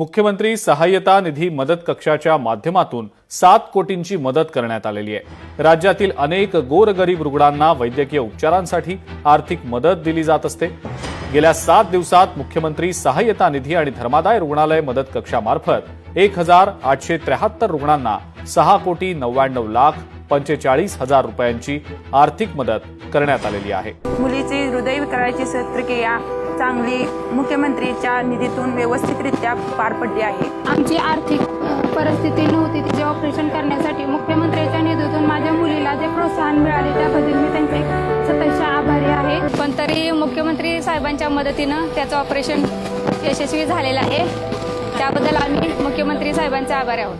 मुख्यमंत्री सहाय्यता निधी मदत कक्षाच्या माध्यमातून सात कोटींची मदत करण्यात आलेली आहे. राज्यातील अनेक गोरगरीब रुग्णांना वैद्यकीय उपचारांसाठी आर्थिक मदत दिली जात असते. गेल्या सात दिवसात मुख्यमंत्री सहाय्यता निधी आणि धर्मादाय रुग्णालय मदत कक्षामार्फत एक हजार आठशे त्र्याहत्तर रुग्णांना सहा कोटी नव्याण्णव लाख पंचेचाळीस हजार रुपयांची आर्थिक मदत करण्यात आलेली आहे. मुलीची हृदयविकाराची शस्त्रक्रिया चांगली मुख्यमंत्रीच्या निधीतून व्यवस्थितरित्या पार पडली आहे. आमची आर्थिक परिस्थिती नव्हती. तिचे ऑपरेशन करण्यासाठी मुख्यमंत्र्यांच्या निधीतून माझ्या मुलीला जे प्रोत्साहन मिळाले त्याबद्दल मी त्यांचे सततच्या आभारी आहे. पण तरी मुख्यमंत्री साहेबांच्या मदतीनं त्याचं ऑपरेशन यशस्वी झालेलं आहे. त्याबद्दल आम्ही मुख्यमंत्री साहेबांचे आभारी आहोत.